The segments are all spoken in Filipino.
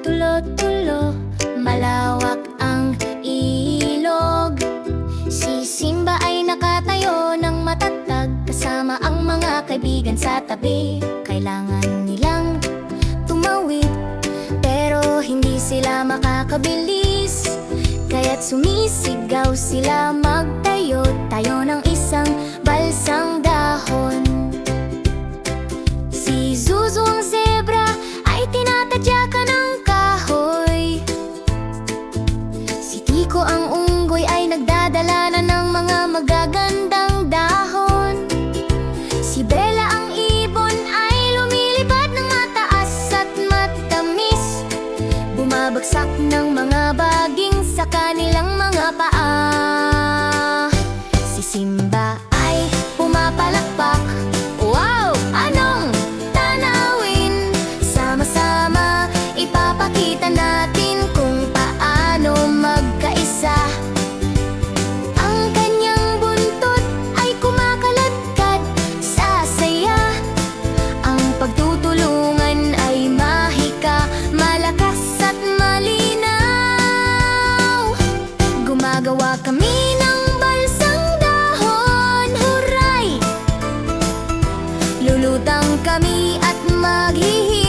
tulo-tulo Malawak ang ilog. Si Simba ay nakatayo ng matatag Kasama ang mga kaibigan sa tabi. Kailangan nilang tumawid Pero hindi sila makakabilis. Kaya't sumisigaw sila magtayo. காதலான kami at maghihintay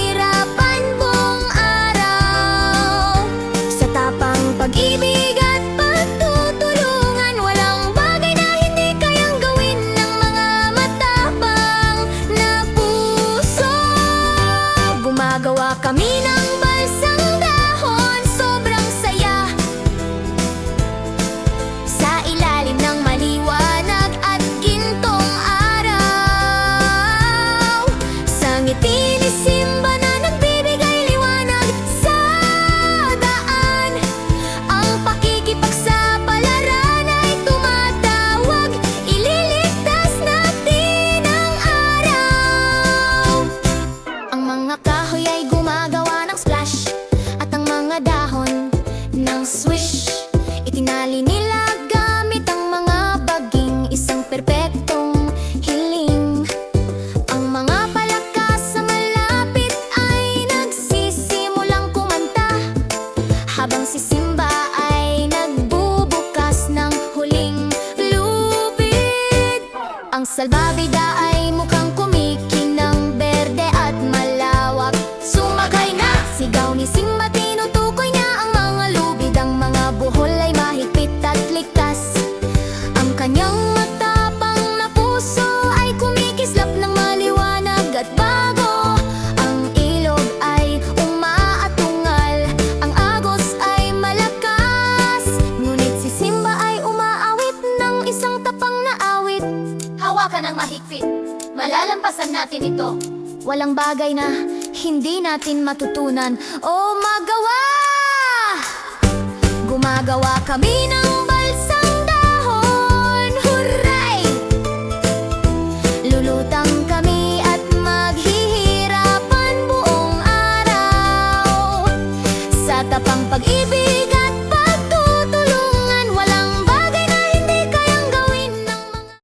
Salvavidas. Malalampasan natin ito. Walang bagay na hindi natin matutunan o magawa. Gumagawa kami ng balsang dahon. Huray! Lulutang kami at maghihirapan buong araw. Sa tapat